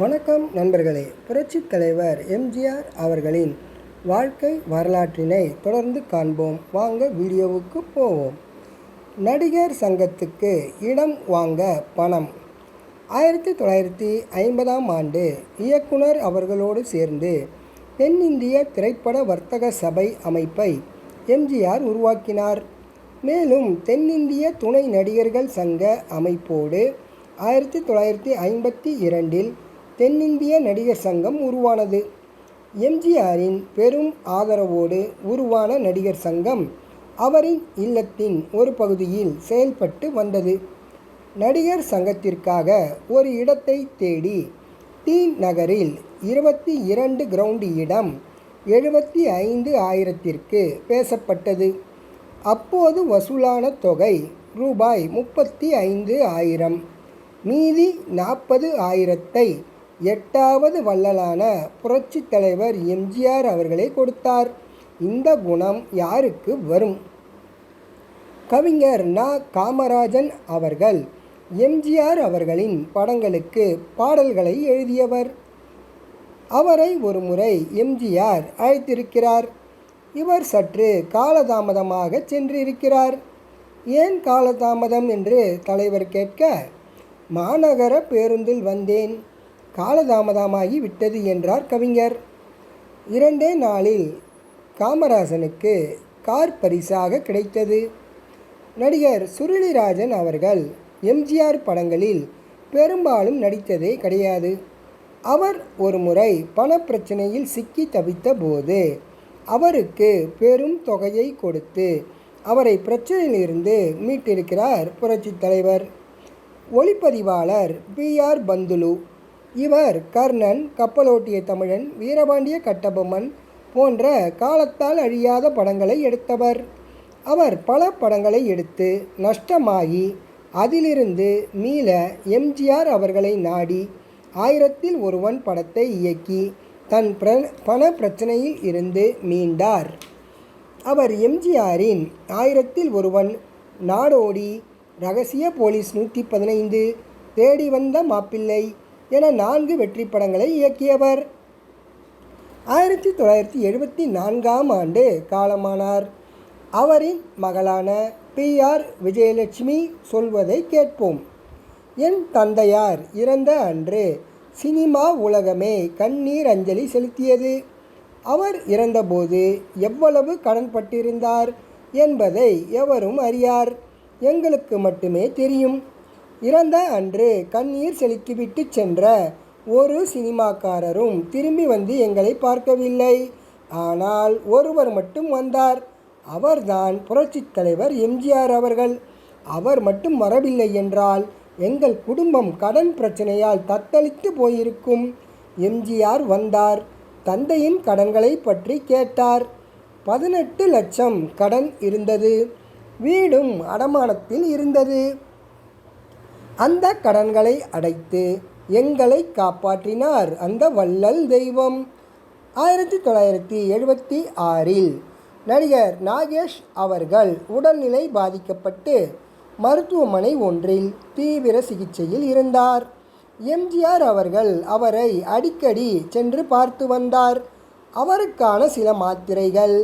வணக்கம் நண்பர்களே. புரட்சித் தலைவர் எம்ஜிஆர் அவர்களின் வாழ்க்கை வரலாற்றினை தொடர்ந்து காண்போம். வாங்க வீடியோவுக்கு போவோம். நடிகர் சங்கத்துக்கு இடம் வாங்க பணம். ஆயிரத்தி தொள்ளாயிரத்தி ஐம்பதாம் ஆண்டு இயக்குனர் அவர்களோடு சேர்ந்து தென்னிந்திய திரைப்பட வர்த்தக சபை அமைப்பை எம்ஜிஆர் உருவாக்கினார். மேலும் தென்னிந்திய துணை நடிகர்கள் சங்க அமைப்போடு ஆயிரத்தி தொள்ளாயிரத்தி ஐம்பத்தி இரண்டில் தென்னிந்திய நடிகர் சங்கம் உருவானது. எம்ஜிஆரின் பெரும் ஆதரவோடு உருவான நடிகர் சங்கம் அவரின் இல்லத்தின் ஒரு பகுதியில் செயல்பட்டு வந்தது. நடிகர் சங்கத்திற்காக ஒரு இடத்தை தேடி டி நகரில் இருபத்தி இரண்டு கிரவுண்டு இடம் எழுபத்தி ஐந்து ஆயிரத்திற்கு பேசப்பட்டது. அப்போது வசூலான தொகை ரூபாய் முப்பத்தி ஐந்து ஆயிரம் மீதி நாற்பது ஆயிரத்தை எட்டாவது வள்ளலான புரட்சித் தலைவர் எம்ஜிஆர் அவர்களை கொடுத்தார். இந்த குணம் யாருக்கு வரும்? கவிஞர் நா. காமராஜன் அவர்கள் எம்ஜிஆர் அவர்களின் படங்களுக்கு பாடல்களை எழுதியவர். அவரை ஒரு முறை எம்ஜிஆர் அழைத்திருக்கிறார். இவர் சற்று காலதாமதமாக சென்றிருக்கிறார். ஏன் காலதாமதம்? என்று தலைவர் கேட்க மாநகர பேருந்தில் வந்தேன். காலதாமதமாகி விட்டது என்றார் கவிஞர். இரண்டே நாளில் காமராஜனுக்கு கார் பரிசாக கிடைத்தது. நடிகர் சுருளிராஜன் அவர்கள் எம்ஜிஆர் படங்களில் பெரும்பாலும் நடித்ததே கிடையாது. அவர் ஒரு முறை பணப்பிரச்சனையில் சிக்கி தவித்த போது அவருக்கு பெரும் தொகையை கொடுத்து அவரை பிரச்சனையிலிருந்து மீட்டிருக்கிறார் புரட்சித் தலைவர். ஒளிப்பதிவாளர் பி ஆர் பந்துலு இவர் கர்ணன் கப்பலோட்டிய தமிழன் வீரபாண்டிய கட்டபொம்மன் போன்ற காலத்தால் அழியாத படங்களை எடுத்தவர். அவர் பல படங்களை எடுத்து நஷ்டமாகி அதிலிருந்து மீள எம்ஜிஆர் அவர்களை நாடி ஆயிரத்தில் ஒருவன் படத்தை இயக்கி தன் பிர பண பிரச்சனையில் இருந்து மீண்டார். அவர் எம்ஜிஆரின் ஆயிரத்தில் ஒருவன் நாடோடி ரகசிய போலீஸ் நூற்றி பதினைந்து தேடி வந்த மாப்பிள்ளை என நான்கு வெற்றி படங்களை இயக்கியவர். ஆயிரத்தி தொள்ளாயிரத்தி எழுபத்தி நான்காம் ஆண்டு காலமானார். அவரின் மகளான பி. ஆர். விஜயலட்சுமி சொல்வதை கேட்போம். என் தந்தையார் இறந்த அன்று சினிமா உலகமே கண்ணீர் அஞ்சலி செலுத்தியது. அவர் இறந்தபோது எவ்வளவு கடன்பட்டிருந்தார் என்பதை எவரும் அறியார். எங்களுக்கு மட்டுமே தெரியும். இறந்த அன்று கண்ணீர் செலுத்திவிட்டு சென்ற ஒரு சினிமாக்காரரும் திரும்பி வந்து எங்களை பார்க்கவில்லை. ஆனால் ஒருவர் மட்டும் வந்தார். அவர்தான் புரட்சித் தலைவர் எம்ஜிஆர் அவர்கள். அவர் மட்டும் வரவில்லை என்றால் எங்கள் குடும்பம் கடன் பிரச்சனையால் தத்தளித்து போயிருக்கும். எம்ஜிஆர் வந்தார். தந்தையின் கடன்களை பற்றி கேட்டார். பதினெட்டு லட்சம் கடன் இருந்தது. வீடும் அடமானத்தில் இருந்தது. அந்த கடன்களை அடைத்து எங்களை காப்பாற்றினார் அந்த வள்ளல் தெய்வம். ஆயிரத்தி தொள்ளாயிரத்தி எழுபத்தி ஆறில் நடிகர் நாகேஷ் அவர்கள் உடல்நிலை பாதிக்கப்பட்டு மருத்துவமனை ஒன்றில் தீவிர சிகிச்சையில் இருந்தார். எம்ஜிஆர் அவர்கள் அவரை அடிக்கடி சென்று பார்த்து வந்தார். அவருக்கான சில மாத்திரைகள்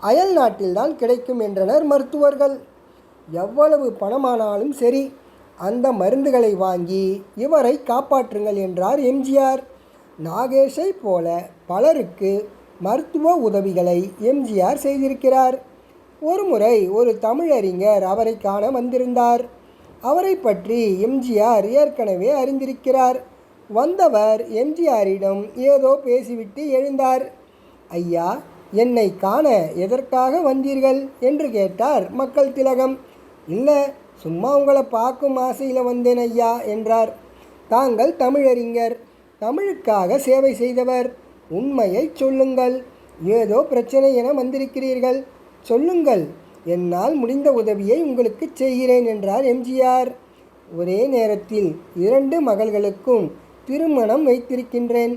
அயல் நாட்டில்தான் கிடைக்கும் என்றனர் மருத்துவர்கள். எவ்வளவு பணமானாலும் சரி அந்த மருந்துகளை வாங்கி இவரை காப்பாற்றுங்கள் என்றார் எம்ஜிஆர். நாகேஷை போல பலருக்கு மருத்துவ உதவிகளை எம்ஜிஆர் செய்திருக்கிறார். ஒருமுறை ஒரு தமிழறிஞர் அவரை காண வந்திருந்தார். அவரை பற்றி எம்ஜிஆர் ஏற்கனவே அறிந்திருக்கிறார். வந்தவர் எம்ஜிஆரிடம் ஏதோ பேசிவிட்டு எழுந்தார். ஐயா என்னை காண எதற்காக வந்தீர்கள்? என்று கேட்டார் மக்கள் திலகம். இல்லை சும்மா உங்களை பார்க்கும் ஆசையில் வந்தேன் ஐயா என்றார். தாங்கள் தமிழறிஞர் தமிழுக்காக சேவை செய்தவர். உண்மையை சொல்லுங்கள். ஏதோ பிரச்சனை என வந்திருக்கிறீர்கள். சொல்லுங்கள். என்னால் முடிந்த உதவியை உங்களுக்கு செய்கிறேன் என்றார் எம்ஜிஆர். ஒரே நேரத்தில் இரண்டு மகள்களுக்கும் திருமணம் வைத்திருக்கின்றேன்.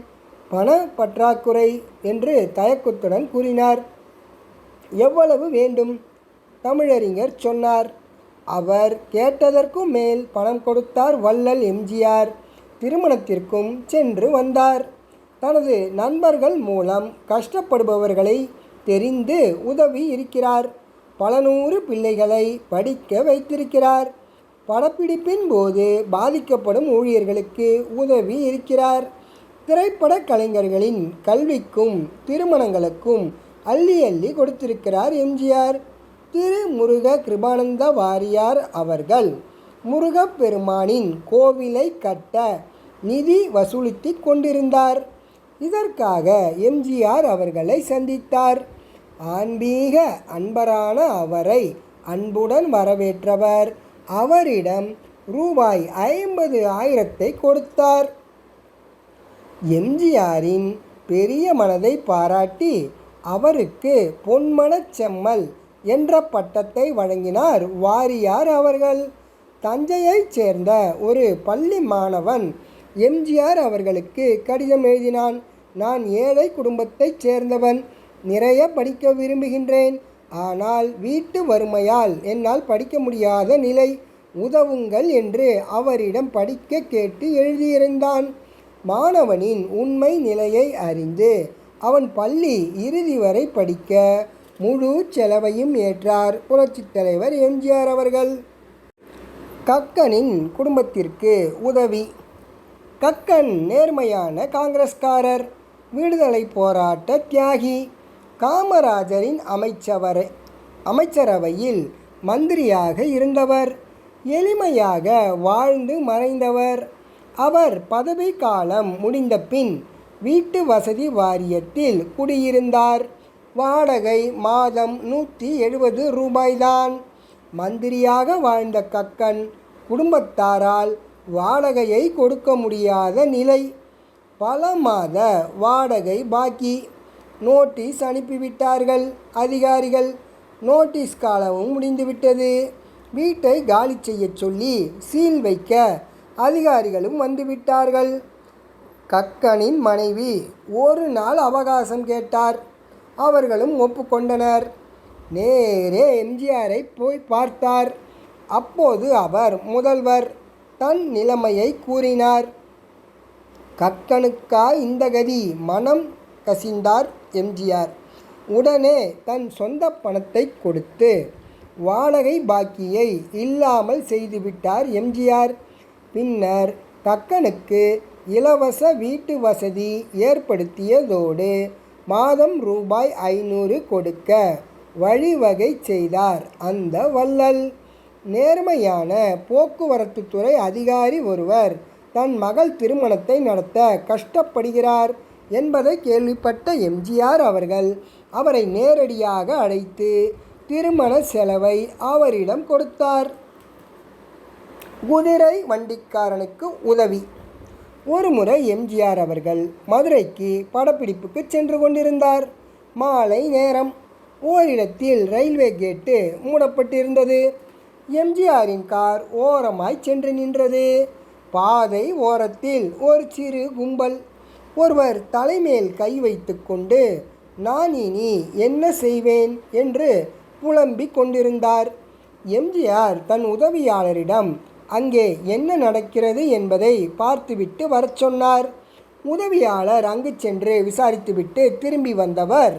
பண பற்றாக்குறை என்று தயக்கத்துடன் கூறினார். எவ்வளவு வேண்டும்? தமிழறிஞர் சொன்னார். அவர் கேட்டதற்கும் மேல் பணம் கொடுத்தார் வள்ளல் எம்ஜிஆர். திருமணத்திற்கும் சென்று வந்தார். தனது நண்பர்கள் மூலம் கஷ்டப்படுபவர்களை தெரிந்து உதவி இருக்கிறார். பல நூறு பிள்ளைகளை படிக்க வைத்திருக்கிறார். படப்பிடிப்பின் போது பாதிக்கப்படும் ஊழியர்களுக்கு உதவி இருக்கிறார். திரைப்பட கலைஞர்களின் கல்விக்கும் திருமணங்களுக்கும் அள்ளி அள்ளி கொடுத்திருக்கிறார் எம்ஜிஆர். திரு முருக கிருபானந்த வாரியார் அவர்கள் முருகப்பெருமானின் கோவிலை கட்ட நிதி வசூலித்து கொண்டிருந்தார். இதற்காக எம்ஜிஆர் அவர்களை சந்தித்தார். ஆன்மீக அன்பரான அவரை அன்புடன் வரவேற்றவர். அவரிடம் ரூபாய் ஐம்பது ஆயிரத்தை கொடுத்தார். எம்ஜிஆரின் பெரிய மனதை பாராட்டி அவருக்கு பொன்மனச் செம்மல் என்ற பட்டத்தை வழங்கினார். வாரியார் அவர்கள். தஞ்சையைச் சேர்ந்த ஒரு பள்ளி மாணவன் எம்ஜிஆர் அவர்களுக்கு கடிதம் எழுதினான். நான் ஏழை குடும்பத்தைச் சேர்ந்தவன். நிறைய படிக்க விரும்புகின்றேன். ஆனால் வீட்டு வறுமையால் என்னால் படிக்க முடியாத நிலை. உதவுங்கள் என்று அவரிடம் படிக்க கேட்டு எழுதியிருந்தான். மாணவனின் உண்மை நிலையை அறிந்து அவன் பள்ளி இறுதி வரை படிக்க முழு செலவையும் ஏற்றார் புரட்சித் தலைவர் எம்ஜிஆர் அவர்கள். கக்கனின் குடும்பத்திற்கு உதவி. கக்கன் நேர்மையான காங்கிரஸ்காரர். விடுதலை போராட்ட தியாகி. காமராஜரின் அமைச்சவரை அமைச்சரவையில் மந்திரியாக இருந்தவர். எளிமையாக வாழ்ந்து மறைந்தவர். அவர் பதவி காலம் முடிந்த பின் வீட்டு வசதி வாரியத்தில் குடியிருந்தார். வாடகை மாதம் நூற்றி எழுபது ரூபாய்தான். மந்திரியாக வாழ்ந்த கக்கன் குடும்பத்தாரால் வாடகையை கொடுக்க முடியாத நிலை. பல மாத வாடகை பாக்கி. நோட்டீஸ் அனுப்பிவிட்டார்கள் அதிகாரிகள். நோட்டீஸ் காலமும் முடிந்துவிட்டது. வீட்டை காலி செய்யச் சொல்லி சீல் வைக்க அதிகாரிகளும் வந்துவிட்டார்கள். கக்கனின் மனைவி ஒரு நாள் அவகாசம் கேட்டார். அவர்களும் ஒப்புக்கொண்டனர். நேரே எம்ஜிஆரை போய் பார்த்தார். அப்போது அவர் முதல்வர் தன் நிலைமையை கூறினார். கக்கனுக்கா இந்த கதி? மனம் கசிந்தார் எம்ஜிஆர். உடனே தன் சொந்த பணத்தை கொடுத்து வாடகை பாக்கியை இல்லாமல் செய்துவிட்டார் எம்ஜிஆர். பின்னர் கக்கனுக்கு இலவச வீட்டு வசதி ஏற்படுத்தியதோடு மாதம் ரூபாய் ஐநூறு கொடுக்க வழிவகை செய்தார். அந்த வள்ளல். நேர்மையான போக்குவரத்துத்துறை அதிகாரி ஒருவர் தன் மகள் திருமணத்தை நடத்த கஷ்டப்படுகிறார் என்பதை கேள்விப்பட்ட எம்ஜிஆர் அவர்கள் அவரை நேரடியாக அழைத்து திருமண செலவை அவரிடம் கொடுத்தார். குதிரை வண்டிக்காரனுக்கு உதவி. ஒருமுறை எம்ஜிஆர் அவர்கள் மதுரைக்கு படப்பிடிப்புக்கு சென்று கொண்டிருந்தார். மாலை நேரம் ஓரிடத்தில் ரயில்வே கேட்டு மூடப்பட்டிருந்தது. எம்ஜிஆரின் கார் ஓரமாய் சென்று நின்றது. பாதை ஓரத்தில் ஒரு சிறு கும்பல். ஒருவர் தலைமேல் கை வைத்துக்கொண்டு நான் இனி என்ன செய்வேன்? என்று புலம்பிக் கொண்டிருந்தார். எம்ஜிஆர் தன் உதவியாளரிடம் அங்கே என்ன நடக்கிறது என்பதை பார்த்துவிட்டு வரச் சொன்னார் உதவியாளர் அங்கு சென்று விசாரித்துவிட்டு திரும்பி வந்தவர்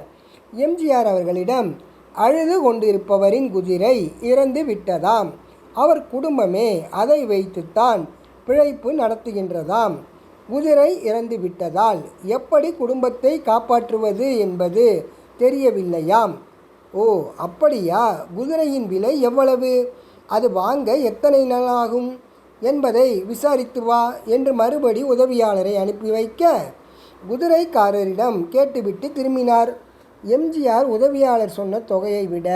எம்ஜிஆர் அவர்களிடம் அழுது கொண்டிருப்பவரின் குதிரை இறந்து விட்டதாம். அவர் குடும்பமே அதை வைத்துத்தான் பிழைப்பு நடத்துகின்றதாம். குதிரை இறந்து விட்டதால் எப்படி குடும்பத்தை காப்பாற்றுவது என்பது தெரியவில்லையாம். ஓ அப்படியா? குதிரையின் விலை எவ்வளவு? அது வாங்க எத்தனை நாள் ஆகும் என்பதை விசாரித்து வா என்று மறுபடி உதவியாளரை அனுப்பி வைக்க குதிரைக்காரரிடம் கேட்டுவிட்டு திரும்பினார். எம்ஜிஆர் உதவியாளர் சொன்ன தொகையை விட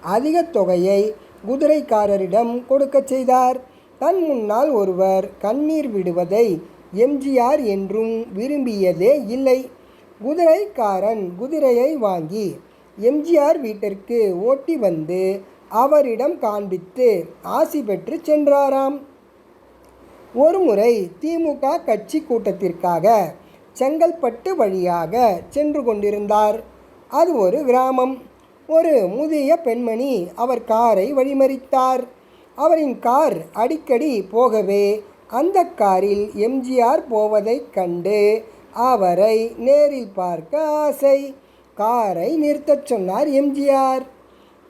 அதிக தொகையை குதிரைக்காரரிடம் கொடுக்கச் செய்தார். தன் முன்னால் ஒருவர் கண்ணீர் விடுவதை எம்ஜிஆர் என்றும் விரும்பியதே இல்லை. குதிரைக்காரன் குதிரையை வாங்கி எம்ஜிஆர் வீட்டிற்கு ஓட்டி வந்து அவரிடம் காண்பித்து ஆசி பெற்று சென்றாராம். ஒருமுறை திமுக கட்சி கூட்டத்திற்காக செங்கல்பட்டு வழியாக சென்று கொண்டிருந்தார். அது ஒரு கிராமம். ஒரு முதிய பெண்மணி அவர் காரை வழிமறித்தார். அவரின் கார் அடிக்கடி போகவே அந்த காரில் எம்ஜிஆர் போவதைக் கண்டு அவரை நேரில் பார்க்க ஆசை. காரை நிறுத்தச் சொன்னார் எம்ஜிஆர்.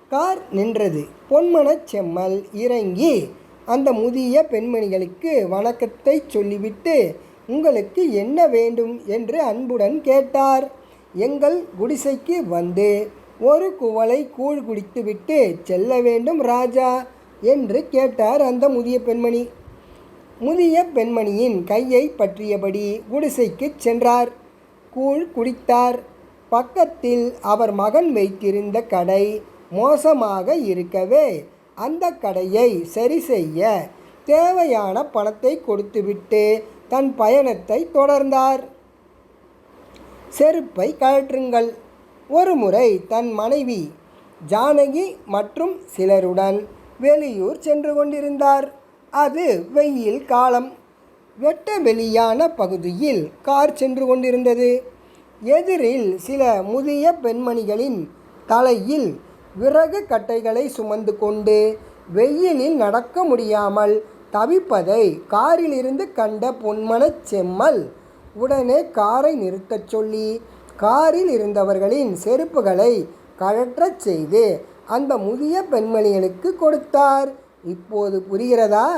கார் நின்றது. பொன்மனச் செம்மல் இறங்கி அந்த முதிய பெண்மணிகளுக்கு வணக்கத்தை சொல்லிவிட்டு உங்களுக்கு என்ன வேண்டும்? என்று அன்புடன் கேட்டார். எங்கள் குடிசைக்கு வந்து ஒரு குவளை கூழ் குடித்துவிட்டு செல்ல வேண்டும் ராஜா என்று கேட்டார் அந்த முதிய பெண்மணி. முதிய பெண்மணியின் கையை பற்றியபடி குடிசைக்கு சென்றார். கூழ் குடித்தார். பக்கத்தில் அவர் மகன் வைத்திருந்த கடை மோசமாக இருக்கவே. அந்த கடையை சரி செய்ய தேவையான பணத்தை கொடுத்துவிட்டு தன் பயணத்தை தொடர்ந்தார். செருப்பை கழற்றுங்கள். ஒருமுறை தன் மனைவி ஜானகி மற்றும் சிலருடன் வெளியூர் சென்று கொண்டிருந்தார். அது வெயில் காலம். வெட்ட வெளியான பகுதியில் கார் சென்று கொண்டிருந்தது. எதிரில் சில முதிய பெண்மணிகளின் தலையில் விறகு கட்டைகளை சுமந்து கொண்டு வெயிலில் நடக்க முடியாமல் தவிப்பதை காரிலிருந்து கண்ட பொன்மனச் செம்மல். உடனே காரை நிறுத்தச் சொல்லி காரில் இருந்தவர்களின் செருப்புகளை கழற்றச் செய்து அந்த முதிய பெண்மணிகளுக்கு கொடுத்தார். இப்போது புரிகிறதா?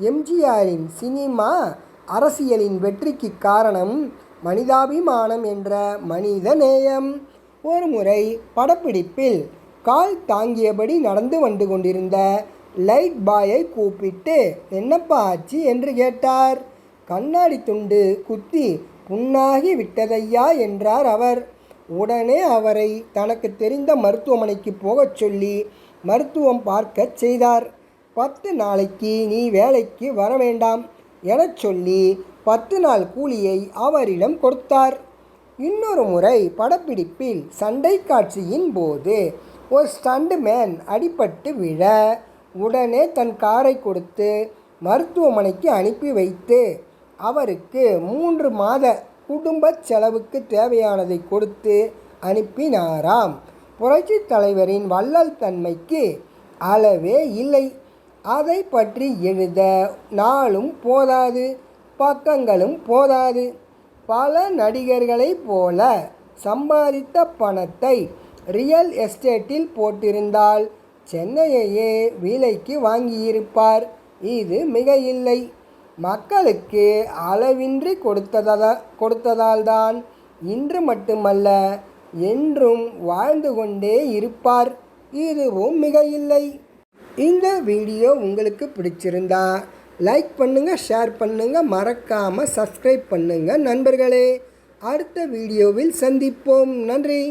எம்ஜிஆரின் சினிமா அரசியலின் வெற்றிக்கு காரணம் மனிதாபிமானம் என்ற மனித நேயம். ஒருமுறை படப்பிடிப்பில் கால் தாங்கியபடி நடந்து வந்து கொண்டிருந்த லைட் பாயை கூப்பிட்டு என்னப்பா ஆச்சு? என்று கேட்டார். கண்ணாடி துண்டு குத்தி புண்ணாகி விட்டதையா என்றார் அவர். உடனே அவரை தனக்கு தெரிந்த மருத்துவமனைக்கு போகச் சொல்லி மருத்துவம் பார்க்கச் செய்தார். பத்து நாளைக்கு நீ வேலைக்கு வர வேண்டாம் எனச் சொல்லி பத்து நாள் கூலியை அவரிடம் கொடுத்தார். இன்னொரு முறை படப்பிடிப்பில் சண்டை காட்சியின் போது ஒரு ஸ்டண்ட் மேன் அடிபட்டு விழ உடனே தன் காரை கொடுத்து மருத்துவமனைக்கு அனுப்பி வைத்து அவருக்கு மூன்று மாத குடும்ப செலவுக்கு தேவையானதை கொடுத்து அனுப்பினாராம். புரட்சி தலைவரின் வள்ளல் தன்மைக்கு அளவே இல்லை. அதை பற்றி எழுத நாளும் போதாது பக்கங்களும் போதாது. பல நடிகர்களைப் போல சம்பாதித்த பணத்தை ரியல் எஸ்டேட்டில் போட்டிருந்தால் சென்னையையே விலைக்கு வாங்கியிருப்பார். இது மிக இல்லை. மக்களுக்கு அளவின்றி கொடுத்ததா கொடுத்ததால்தான் இன்று மட்டுமல்ல என்றும் வாழ்ந்து கொண்டே இருப்பார். இதுவும் மிக இல்லை. இந்த வீடியோ உங்களுக்கு பிடிச்சிருந்தா லைக் பண்ணுங்கள் ஷேர் பண்ணுங்கள் மறக்காமல் சப்ஸ்கிரைப் பண்ணுங்கள் நண்பர்களே. அடுத்த வீடியோவில் சந்திப்போம். நன்றி.